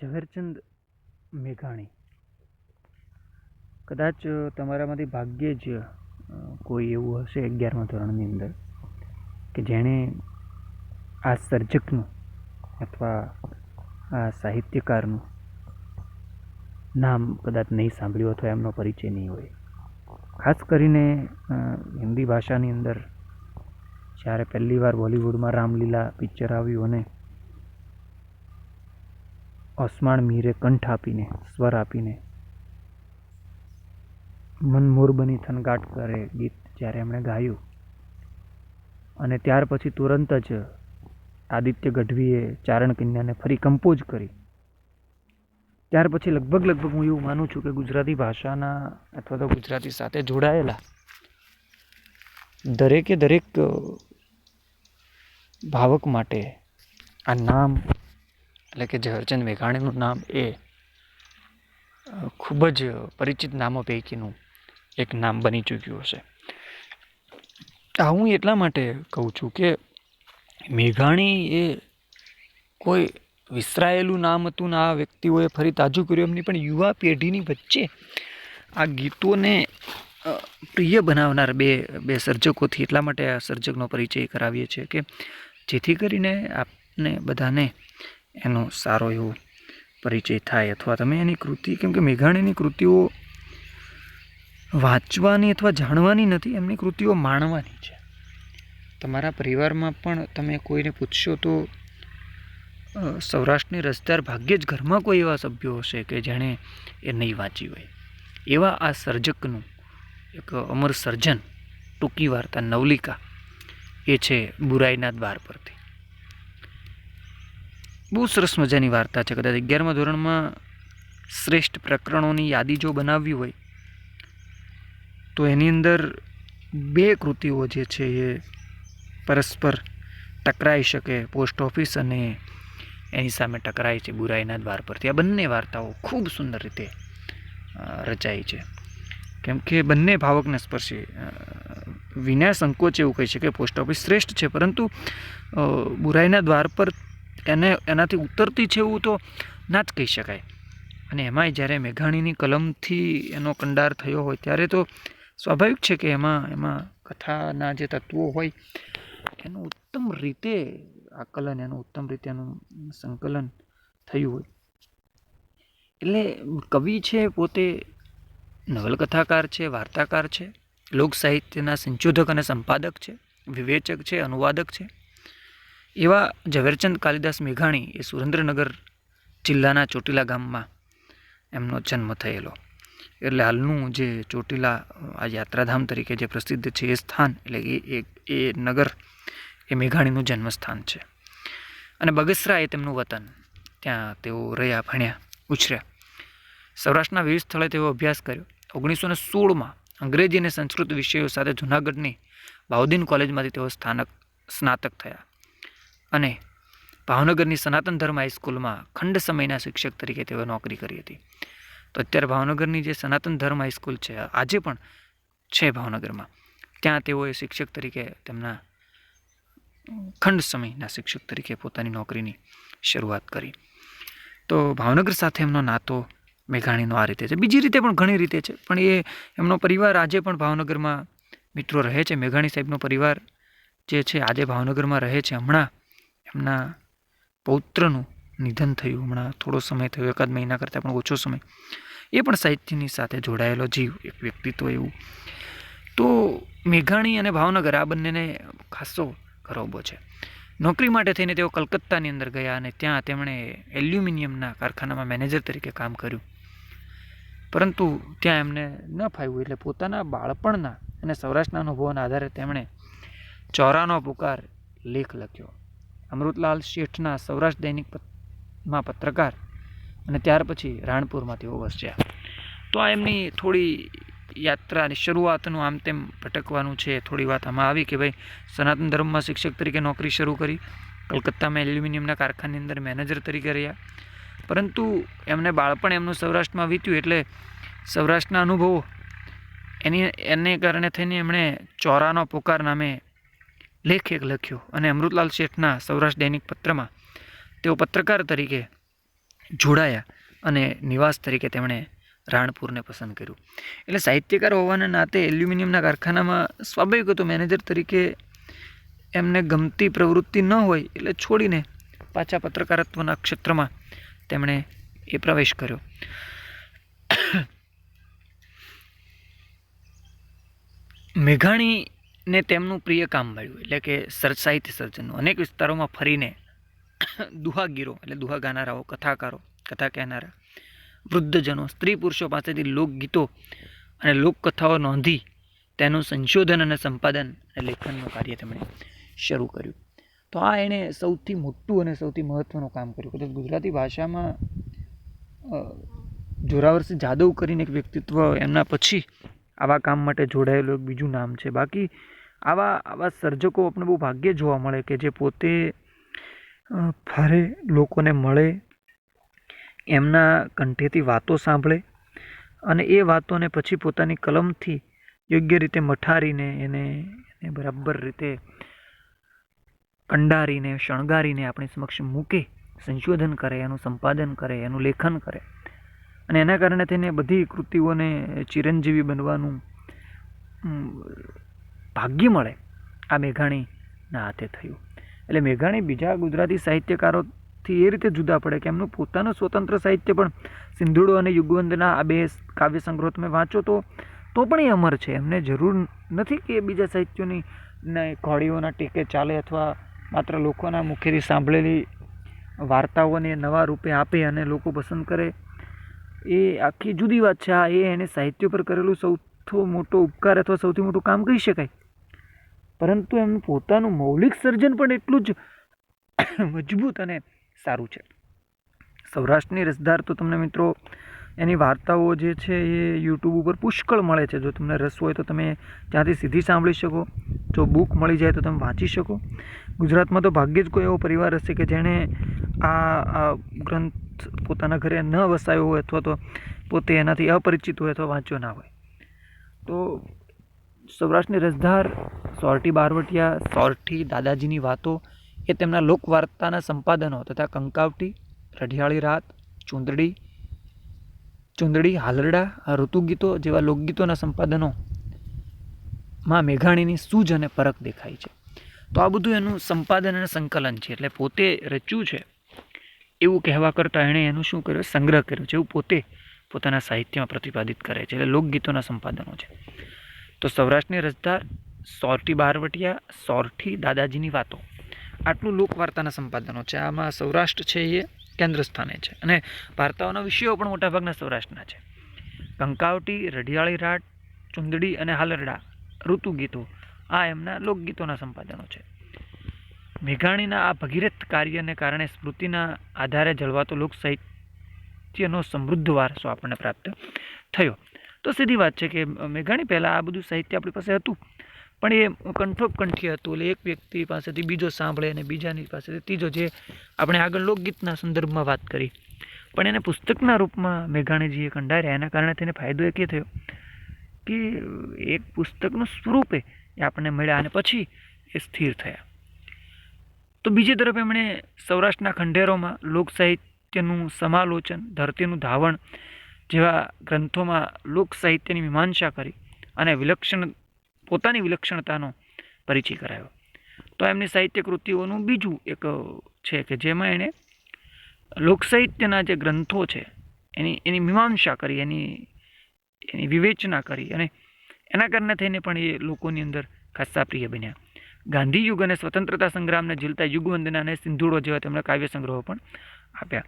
ઝવેરચંદ મેઘાણી. કદાચ તમારામાંથી ભાગ્યે જ કોઈ એવું હશે અગિયારમા ધોરણની અંદર, કે જેણે આ સર્જકનું અથવા આ સાહિત્યકારનું નામ કદાચ નહીં સાંભળ્યું અથવા એમનો પરિચય નહીં હોય. ખાસ કરીને હિન્દી ભાષાની અંદર જ્યારે પહેલી વાર બોલિવૂડમાં રામલીલા પિક્ચર આવ્યું અને ઓસમાણ મીરે કંઠ આપીને, સ્વર આપીને. મન મોરબની થનગાટ કરે ગીત જ્યારે એમણે ગાયું. અને ત્યાર પછી તુરંત જ આદિત્ય ગઢવીએ ચારણ કન્યાને ફરી કમ્પોઝ કરી. ત્યાર પછી લગભગ લગભગ હું એવું માનું છું કે ગુજરાતી ભાષાના અથવા તો ગુજરાતી સાથે જોડાયેલા દરેકે દરેક ભાવક માટે આ નામ એટલે કે ઝવેરચંદ મેઘાણીનું નામ એ ખૂબ જ પરિચિત નામો પૈકીનું એક નામ બની ચૂક્યું હશે. આ હું એટલા માટે કહું છું કે મેઘાણી એ કોઈ વિસરાયેલું નામ હતું ને આ વ્યક્તિઓએ ફરી તાજું કર્યું, એમની પણ યુવા પેઢીની વચ્ચે આ ગીતોને પ્રિય બનાવનાર બે બે સર્જકોથી એટલા માટે આ સર્જકનો પરિચય કરાવીએ છીએ કે જેથી કરીને આપને બધાને એનો સારો એવો પરિચય થાય અથવા તમે એની કૃતિ, કેમ કે મેઘાણીની કૃતિઓ વાંચવાની અથવા જાણવાની નથી, એમની કૃતિઓ માણવાની છે. તમારા પરિવારમાં પણ તમે કોઈને પૂછશો તો સૌરાષ્ટ્રની રસદાર ભાગ્યે જ ઘરમાં કોઈ એવા સભ્યો હશે કે જેણે એ નહીં વાંચી હોય. એવા આ સર્જકનું એક અમર સર્જન ટૂંકી વાર્તા નવલિકા એ છે બુરાઈના દ્વાર પરથી. બહુ સરસ મજાની વાર્તા છે કદાચ અગિયારમા ધોરણમાં શ્રેષ્ઠ પ્રકરણોની યાદી જો બનાવવી હોય, તો એની અંદર બે કૃતિઓ જે છે એ પરસ્પર ટકરાઈ શકે, પોસ્ટ ઓફિસ અને એની સામે ટકરાય છે બુરાઈના દ્વાર પરથી. આ બંને વાર્તાઓ ખૂબ સુંદર રીતે રચાઈ છે. કેમ કે બંને ભાવકને સ્પર્શે વિના સંકોચ એવું કહી શકે, પોસ્ટ ઓફિસ શ્રેષ્ઠ છે, પરંતુ બુરાઈના દ્વાર પર એને એનાથી ઉતરતી છે એવું તો ના જ કહી શકાય. અને એમાંય જ્યારે મેઘાણીની કલમથી એનો કંડાર થયો હોય ત્યારે તો સ્વાભાવિક છે કે એમાં એમાં કથાના જે તત્વો હોય, એનું ઉત્તમ રીતે આકલન, એનું ઉત્તમ રીતે એનું સંકલન થયું હોય. એટલે કવિ છે પોતે નવલકથાકાર છે, વાર્તાકાર છે લોક સાહિત્યના સંશોધક અને સંપાદક છે, વિવેચક છે, અનુવાદક છે. એવા ઝવેરચંદ કાલિદાસ મેઘાણી એ સુરેન્દ્રનગર જિલ્લાના ચોટીલા ગામમાં એમનો જન્મ થયેલો. એટલે હાલનું જે ચોટીલા આ યાત્રાધામ તરીકે જે પ્રસિદ્ધ છે એ સ્થાન, એટલે એ એ નગર, એ મેઘાણીનું જન્મસ્થાન છે. અને બગસરા એ તેમનું વતન, ત્યાં તેઓ રહ્યા ભણ્યા, ઉછર્યા. સૌરાષ્ટ્રના વિવિધ સ્થળે તેઓ અભ્યાસ કર્યો. ઓગણીસો સોળમાં અંગ્રેજી અને સંસ્કૃત વિષયો સાથે જૂનાગઢની બાઉદીન કોલેજમાંથી તેઓ સ્થાનક, સ્નાતક થયા. અને ભાવનગરની સનાતન ધર્મ હાઈસ્કૂલમાં ખંડ સમયના શિક્ષક તરીકે તેઓ નોકરી કરી હતી. તો અત્યારે ભાવનગરની જે સનાતન ધર્મ હાઈસ્કૂલ છે, આજે પણ છે ભાવનગરમાં. ત્યાં તેઓએ શિક્ષક તરીકે તેમના ખંડ સમયના શિક્ષક તરીકે પોતાની નોકરીની શરૂઆત કરી. તો ભાવનગર સાથે એમનો નાતો મેઘાણીનો આ રીતે છે. બીજી રીતે પણ ઘણી રીતે છે, પણ એ એમનો પરિવાર આજે પણ ભાવનગરમાં મિત્રો રહે છે. મેઘાણી સાહેબનો પરિવાર જે છે, આજે ભાવનગરમાં રહે છે. હમણાં એમના પૌત્રનું નિધન થયું. હમણાં થોડો સમય થયો, એકાદ મહિના કરતાં પણ ઓછો સમય. એ પણ સાહિત્યની સાથે જોડાયેલો જીવ, એક વ્યક્તિત્વ એવું. તો મેઘાણી અને ભાવનગર આ બંનેને ખાસો ગરોબો છે. નોકરી માટે થઈને તેઓ કલકત્તાની અંદર ગયા અને ત્યાં તેમણે એલ્યુમિનિયમના કારખાનામાં મેનેજર તરીકે કામ કર્યું. પરંતુ ત્યાં એમને ન ફાવ્યું એટલે પોતાના બાળપણના અને સૌરાષ્ટ્રના અનુભવોના આધારે તેમણે ચોરાનો પુકાર લેખ લખ્યો. અમૃતલાલ શેઠના સૌરાષ્ટ્ર દૈનિકમાં પત્રકાર અને ત્યાર પછી રાણપુરમાં તેઓ વસ્યા તો આ એમની થોડી યાત્રાની શરૂઆતનું આમ તેમ ભટકવાનું છે, થોડી વાત આમાં આવી કે ભાઈ સનાતન ધર્મમાં શિક્ષક તરીકે નોકરી શરૂ કરી, કલકત્તામાં એલ્યુમિનિયમના કારખાનાની અંદર મેનેજર તરીકે રહ્યા. પરંતુ એમને બાળપણ એમનું સૌરાષ્ટ્રમાં વીત્યું એટલે સૌરાષ્ટ્રના અનુભવો એની, એને કારણે થઈને એમણે ચોરાનો પુકાર નામે લેખ લખ્યો અને અમૃતલાલ શેઠના સૌરાષ્ટ્ર દૈનિક પત્રમાં તેઓ પત્રકાર તરીકે જોડાયા અને નિવાસ તરીકે તેમણે રાણપુરને પસંદ કર્યું. એટલે સાહિત્યકાર હોવાના નાતે એલ્યુમિનિયમના કારખાનામાં સ્વાભાવિક હતું, મેનેજર તરીકે એમને ગમતી પ્રવૃત્તિ ન હોય એટલે છોડીને પાછા પત્રકારત્વના ક્ષેત્રમાં તેમણે એ પ્રવેશ કર્યો. મેઘાણીને તેમનું પ્રિય કામ મળ્યું એટલે કે સર્જ સાહિત્ય સર્જનનું. અનેક વિસ્તારોમાં ફરીને દુહાગીરો, એટલે દુહા ગાનારાઓ કથાકારો, કથા કહેનારા, વૃદ્ધજનો, સ્ત્રી પુરુષો પાસેથી લોકગીતો અને લોકકથાઓ નોંધી તેનું સંશોધન અને સંપાદન અને લેખનનું કાર્ય તેમણે શરૂ કર્યું. તો આ એણે સૌથી મોટું અને સૌથી મહત્ત્વનું કામ કર્યું. કદાચ ગુજરાતી ભાષામાં જોરાવરસિંહ જાદવ કરીને એક વ્યક્તિત્વ એમના પછી આવા કામ માટે જોડાયેલું એક બીજું નામ છે. બાકી આવા આવા સર્જકો આપણે બહુ ભાગ્યે જોવા મળે કે જે પોતે ફરે, લોકોને મળે, એમના કંઠેથી વાતો સાંભળે અને એ વાતોને પછી પોતાની કલમથી યોગ્ય રીતે મઠારીને એને એને બરાબર રીતે કંડારીને, શણગારીને આપણી સમક્ષ મૂકે, સંશોધન કરે, એનું સંપાદન કરે, એનું લેખન કરે. અને એના કારણે તેને બધી કૃતિઓને ચિરંજીવી બનવાનું ભાગ્ય મળે. આ મેઘાણીના હાથે થયું. એટલે મેઘાણી બીજા ગુજરાતી સાહિત્યકારોથી એ રીતે જુદા પડે કે એમનું પોતાનું સ્વતંત્ર સાહિત્ય પણ સિંધુડો અને યુગવંદના આ બે કાવ્ય સંગ્રહ તમે વાંચો તો તો પણ એ અમર છે. એમને જરૂર નથી કે બીજા સાહિત્યોની ઘોડીઓના ટેકે ચાલે અથવા માત્ર લોકોના મુખેથી સાંભળેલી વાર્તાઓને નવા રૂપે આપે અને લોકો પસંદ કરે. એ આખી જુદી વાત છે. આ એ એને સાહિત્ય પર કરેલું સૌથી મોટો ઉપકાર અથવા સૌથી મોટું કામ કહી શકાય. પરંતુ એમનું પોતાનું મૌલિક સર્જન પણ એટલું જ મજબૂત અને સારું છે. સૌરાષ્ટ્રની રસધાર તો તમને મિત્રો, એની વાર્તાઓ જે છે એ યુટ્યુબ ઉપર પુષ્કળ મળે છે. જો તમને રસ હોય તો તમે ત્યાંથી સીધી સાંભળી શકો. જો બુક મળી જાય તો તમે વાંચી શકો. ગુજરાતમાં તો ભાગ્યે જ કોઈ એવો પરિવાર હશે કે જેણે આ ગ્રંથ પોતાના ઘરે ન વસાયો હોય અથવા તો પોતે એનાથી અપરિચિત હોય અથવા વાંચ્યો ના હોય. તો સૌરાષ્ટ્રની રસધાર સોરઠી બારવટિયા, સોરઠી દાદાજીની વાતો એ તેમના લોકવાર્તાના સંપાદનો તથા કંકાવટી, રઢિયાળી રાત, ચુંદડી ચુંદડી, હાલરડા ઋતુગીતો જેવા લોકગીતોના સંપાદનો માં મેઘાણીની સૂઝ અને પરખ દેખાય છે. તો આ બધું એનું સંપાદન અને સંકલન છે, એટલે પોતે રચ્યું છે, એવું કહેવા કરતાં એણે એનું શું કર્યું, સંગ્રહ કર્યો છે, એવું પોતે પોતાના સાહિત્યમાં પ્રતિપાદિત કરે છે, એટલે લોકગીતોના સંપાદનો છે. તો સૌરાષ્ટ્રની રસધાર સોરઠી બહારવટિયા સોરઠી દાદાજીની વાતો. આટલું લોકવાર્તાના સંપાદનો છે. આમાં સૌરાષ્ટ્ર છે એ કેન્દ્ર સ્થાને છે અને વાર્તાઓના વિષયો પણ મોટાભાગના સૌરાષ્ટ્રના છે. કંકાવટી, રઢિયાળી રાટ, ચુંદડી અને હાલરડા, ઋતુગીતો, આ એમના લોકગીતોના સંપાદનો છે. મેઘાણીના આ ભગીરથ કાર્યને કારણે સ્મૃતિના આધારે જળવાતો લોક સાહિત્યનો સમૃદ્ધ વારસો આપણને પ્રાપ્ત થયો. તો સીધી વાત છે કે મેઘાણી પહેલાં આ બધું સાહિત્ય આપણી પાસે હતું. પણ એ કંઠોપકંઠી હતું એટલે એક વ્યક્તિ પાસેથી બીજો સાંભળે અને બીજાની પાસેથી ત્રીજો જે આપણે આગળ લોકગીતના સંદર્ભમાં વાત કરી. પણ એને પુસ્તકના રૂપમાં મેઘાણીજીએ કંડાર્યા. એના કારણે તેને ફાયદો એક એ થયો કે એક પુસ્તકનું સ્વરૂપે એ આપણને મળ્યા અને પછી એ સ્થિર થયા. તો બીજી તરફ એમણે સૌરાષ્ટ્રના ખંડેરોમાં લોક સાહિત્યનું સમાલોચન, ધરતીનું ધાવણ જેવા ગ્રંથોમાં લોક સાહિત્યની મીમાંસા કરી અને વિલક્ષણ, પોતાની વિલક્ષણતાનો પરિચય કરાયો. તો એમની સાહિત્ય કૃતિઓનું બીજું એક છે કે જેમાં એણે લોક સાહિત્યના જે ગ્રંથો છે, એની એની મીમાંસા કરી, એની એની વિવેચના કરી અને એના કારણે થઈને પણ એ લોકોની અંદર ખાસ્સા પ્રિય બન્યા. ગાંધી યુગ અને સ્વતંત્રતા સંગ્રામને ઝીલતા યુગવંદના અને સિંધુડો જેવા તેમણે કાવ્ય સંગ્રહો પણ આપ્યા.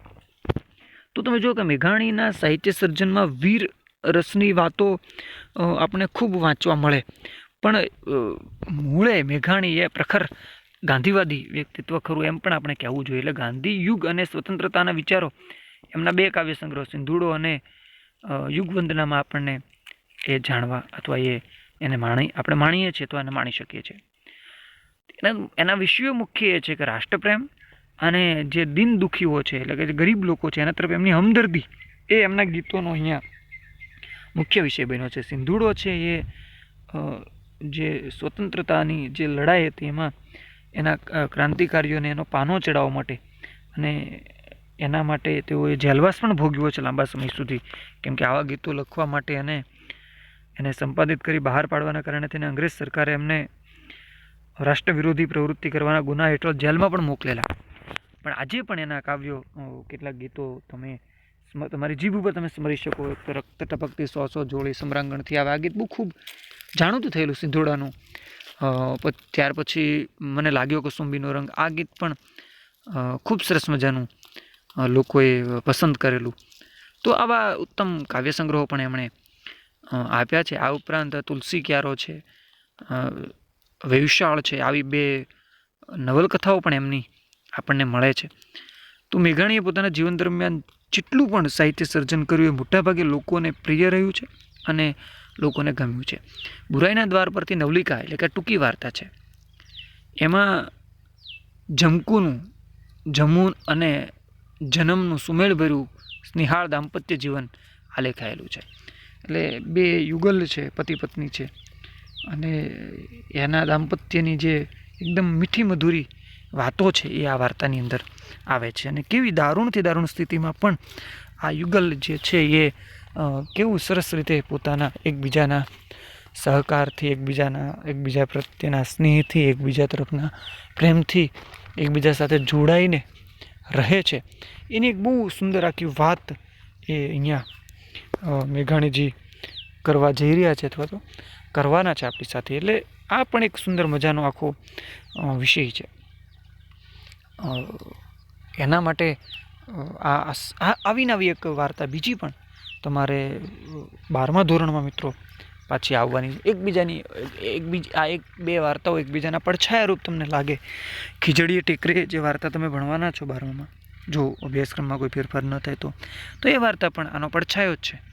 તો તમે જુઓ કે મેઘાણીના સાહિત્ય સર્જનમાં વીર રસની વાતો આપણે ખૂબ વાંચવા મળે. પણ મૂળે મેઘાણી એ પ્રખર ગાંધીવાદી વ્યક્તિત્વ ખરું એમ પણ આપણે કહેવું જોઈએ. એટલે ગાંધી યુગ અને સ્વતંત્રતાના વિચારો, એમના બે કાવ્ય સંગ્રહ, સિંધુડો અને યુગવંદનામાં આપણને એ જાણવા અથવા એ, એને માણી, આપણે માણીએ છીએ તો એને માણી શકીએ છીએ. એના એના વિષયો મુખ્ય એ છે કે રાષ્ટ્રપ્રેમ અને જે દિન દુખીઓ છે, એટલે કે જે ગરીબ લોકો છે, એના તરફ એમની હમદર્દી, એ એમના ગીતોનો અહીંયા મુખ્ય વિષય બન્યો છે. સિંધુડો છે એ જે સ્વતંત્રતાની જે લડાઈ હતી એમાં એના ક્રાંતિકારીઓને એનો પાનો ચડાવવા માટે અને એના માટે તેઓએ જેલવાસ પણ ભોગ્યો છે લાંબા સમય સુધી. કેમ કે આવા ગીતો લખવા માટે અને એને સંપાદિત કરી બહાર પાડવાના કારણે તેને અંગ્રેજ સરકારે એમને રાષ્ટ્ર વિરોધી પ્રવૃત્તિ કરવાના ગુના હેઠળ જેલમાં પણ મોકલેલા. પણ આજે પણ એના કાવ્યો કેટલાક ગીતો તમે તમારી જીભ ઉપર તમે સ્મરી શકો. રક્ત ટપકતી સો સો જોડી સમરાંગણથી આવે આ ગીત બહુ ખૂબ જાણીતું થયેલું સિંધોડાનું. ત્યાર પછી મને લાગ્યો કસુંબીનો રંગ. આ ગીત પણ ખૂબ સરસ મજાનું લોકોએ પસંદ કરેલું. તો આવા ઉત્તમ કાવ્ય સંગ્રહો પણ એમણે આપ્યા છે. આ ઉપરાંત તુલસી ક્યારો છે વૈવિશાળ છે. આવી બે નવલકથાઓ પણ એમની આપણને મળે છે. તો મેઘાણીએ પોતાના જીવન દરમિયાન જેટલું પણ સાહિત્ય સર્જન કર્યું એ મોટાભાગે લોકોને પ્રિય રહ્યું છે અને લોકોને ગમ્યું છે. બુરાઈના દ્વાર પરથી નવલિકા એટલે કે ટૂંકી વાર્તા છે. એમાં જમકુનું, જમુન અને જન્મનું સુમેળભર્યું સ્નેહાળ દાંપત્ય જીવન આલેખાયેલું છે. એટલે બે યુગલ છે પતિ પત્ની છે અને એના દાંપત્યની જે એકદમ મીઠી મધુરી વાતો છે એ આ વાર્તાની અંદર આવે છે. અને કેવી દારૂણથી દારૂણ સ્થિતિમાં પણ આ યુગલ જે છે એ કેવું સરસ રીતે પોતાના એકબીજાના સહકારથી, એકબીજાના, એકબીજા પ્રત્યેના સ્નેહથી, એકબીજા તરફના પ્રેમથી એકબીજા સાથે જોડાઈને રહે છે. એની એક બહુ સુંદર આખી વાત એ અહીંયા મેઘાણીજી કરવા જઈ રહ્યા છે અથવા તો કરવાના છે આપણી સાથે. એટલે આ પણ એક સુંદર મજાનો આખો વિષય છે. એના માટે આ આવી નવી એક વાર્તા બીજી પણ તમારે બારમા ધોરણમાં મિત્રો પાછી આવવાની એકબીજાની, એકબીજ, આ એક, બે વાર્તાઓ એકબીજાના પડછાયારૂપ તમને લાગે. ખીજડીએ ટેકરે જે વાર્તા તમે ભણવાના છો બારમામાં, જો અભ્યાસક્રમમાં કોઈ ફેરફાર ન થાય તો. તો એ વાર્તા પણ આનો પડછાયો જ છે.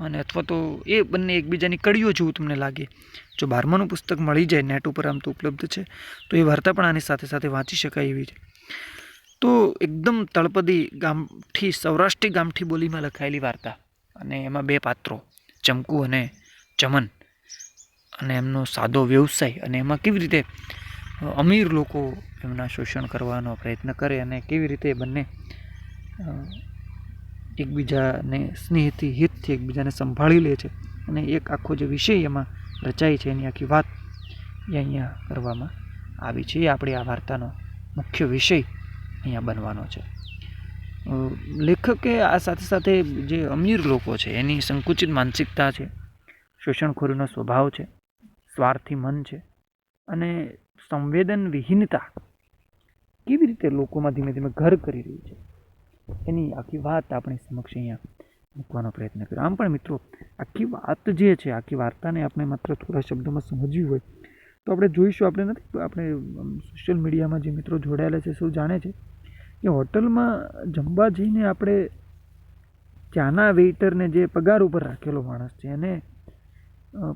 અને અથવા તો એ બંને એકબીજાની કડીઓ જેવું તમને લાગે. જો બારમાનું પુસ્તક મળી જાય નેટ ઉપર આમ તો ઉપલબ્ધ છે, તો એ વાર્તા પણ આની સાથે સાથે વાંચી શકાય એવી છે. તો એકદમ તળપદી ગામઠી, સૌરાષ્ટ્રી ગામઠી બોલીમાં લખાયેલી વાર્તા. અને એમાં બે પાત્રો, ચમકુ અને ચમન. અને એમનો સાદો વ્યવસાય અને એમાં કેવી રીતે અમીર લોકો એમના શોષણ કરવાનો પ્રયત્ન કરે અને કેવી રીતે બંને એકબીજાને સ્નેહથી, હિતથી એકબીજાને સંભાળી લે છે અને એક આખો જે વિષય એમાં રચાય છે એની આખી વાત એ અહીંયા કરવામાં આવી છે. એ આપણી આ વાર્તાનો મુખ્ય વિષય અહીંયા બનવાનો છે. લેખકે આ સાથે સાથે જે અમીર લોકો છે એની સંકુચિત માનસિકતા છે, શોષણખોરીનો સ્વભાવ છે, સ્વાર્થી મન છે અને સંવેદન વિહીનતા કેવી રીતે લોકોમાં ધીમે ધીમે ઘર કરી રહી છે. એની આખી વાત આપણી સમક્ષ અહીંયા મૂકવાનો પ્રયત્ન કર્યો. આમ પણ મિત્રો, આખી વાત જે છે, આખી વાર્તાને આપણે માત્ર થોડા શબ્દોમાં સમજવી હોય, તો આપણે જોઈશું, આપણે નથી, આપણે સોશિયલ મીડિયામાં જે મિત્રો જોડાયેલા છે, શું જાણે છે કે હોટલમાં જમવા જઈને આપણે ચાના વેઇટરને જે પગાર ઉપર રાખેલો માણસ છે, એને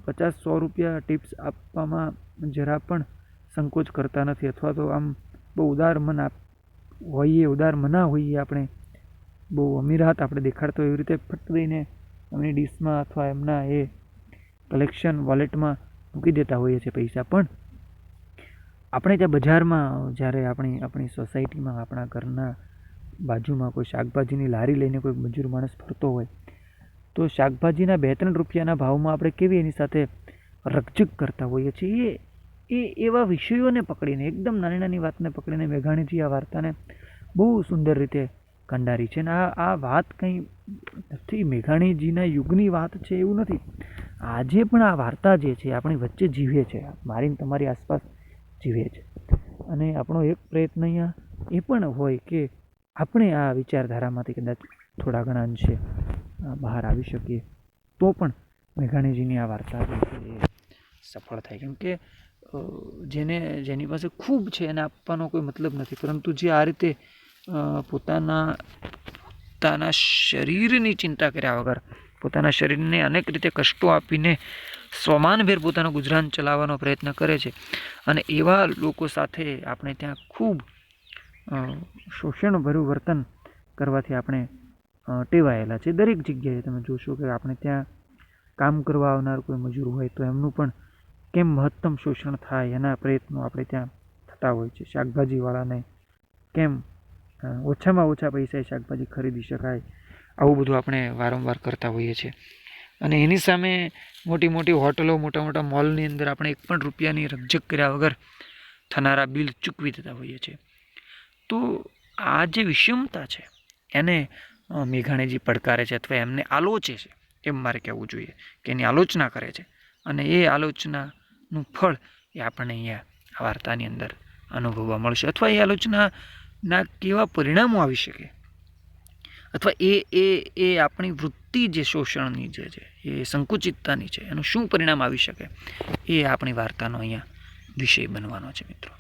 પચાસ સો રૂપિયા ટિપ્સ આપવામાં જરા પણ સંકોચ કરતા નથી, અથવા તો આમ બહુ ઉદાર મન આપ, હોઈએ, ઉદાર મના હોઈએ આપણે બહુ અમીરાત આપણે દેખાડતો એવી રીતે ફટ દઈને એમની ડીશમાં અથવા એમના એ કલેક્શન વોલેટમાં મૂકી દેતા હોઈએ છીએ પૈસા. પણ આપણે ત્યાં બજારમાં જ્યારે આપણી આપણી સોસાયટીમાં આપણા ઘરના બાજુમાં કોઈ શાકભાજીની લારી લઈને કોઈ મજૂર માણસ ફરતો હોય, તો શાકભાજીના બે ત્રણ રૂપિયાના ભાવમાં આપણે કેવી એની સાથે રકઝક કરતા હોઈએ છીએ? એ એવા વિષયોને પકડીને, એકદમ નાની નાની વાતને પકડીને મેઘાણીજી આ વાર્તાને બહુ સુંદર રીતે કંડારી છે. અને આ આ વાત કંઈ નથી, મેઘાણીજીના યુગની વાત છે એવું નથી. આજે પણ આ વાર્તા જે છે, આપણી વચ્ચે જીવે છે. મારીને તમારી આસપાસ જીવે છે. અને આપણો એક પ્રયત્ન અહીંયા એ પણ હોય કે આપણે આ વિચારધારામાંથી કદાચ થોડા ઘણા અંશે બહાર આવી શકીએ, તો પણ મેઘાણીજીની આ વાર્તા જે છે સફળ થાય. કેમ કે જેને, જેની પાસે ખૂબ છે, એને આપવાનો કોઈ મતલબ નથી. પરંતુ જે આ રીતે પોતાના પોતાના શરીરની ચિંતા કર્યા વગર, પોતાના શરીરને અનેક રીતે કષ્ટો આપીને સ્વમાનભેર પોતાનું ગુજરાન ચલાવવાનો પ્રયત્ન કરે છે. અને એવા લોકો સાથે આપણે ત્યાં ખૂબ શોષણભર્યું વર્તન કરવાથી આપણે ટેવાયેલા છે. દરેક જગ્યાએ તમે જોશો કે આપણે ત્યાં કામ કરવા આવનાર કોઈ મજૂર હોય તો એમનું પણ કેમ મહત્તમ શોષણ થાય એના પ્રયત્નો આપણે ત્યાં થતા હોય છે. શાકભાજીવાળાને કેમ ઓછામાં ઓછા પૈસાએ શાકભાજી ખરીદી શકાય. આવું બધું આપણે વારંવાર કરતા હોઈએ છીએ. અને એની સામે મોટી મોટી હોટલો, મોટા મોટા મોલની અંદર આપણે એક પણ રૂપિયાની રકઝક કર્યા વગર થનારા બિલ ચૂકવી દેતા હોઈએ છીએ. તો આ જે વિષમતા છે, એને મેઘાણીજી પડકારે છે અથવા એમને આલોચે છે, એમ મારે કહેવું જોઈએ કે એની આલોચના કરે છે. અને એ આલોચનાનું ફળ એ આપણને અહીંયા વાર્તાની અંદર અનુભવવા મળશે અથવા એ આલોચનાના કેવા પરિણામો આવી શકે? અથવા એ એ એ આપણી વૃત્તિ જે શોષણની જે છે, એ સંકુચિતતાની છે, એનું શું પરિણામ આવી શકે? એ આપણી વાર્તાનો અહીંયા વિષય બનવાનો છે, મિત્રો.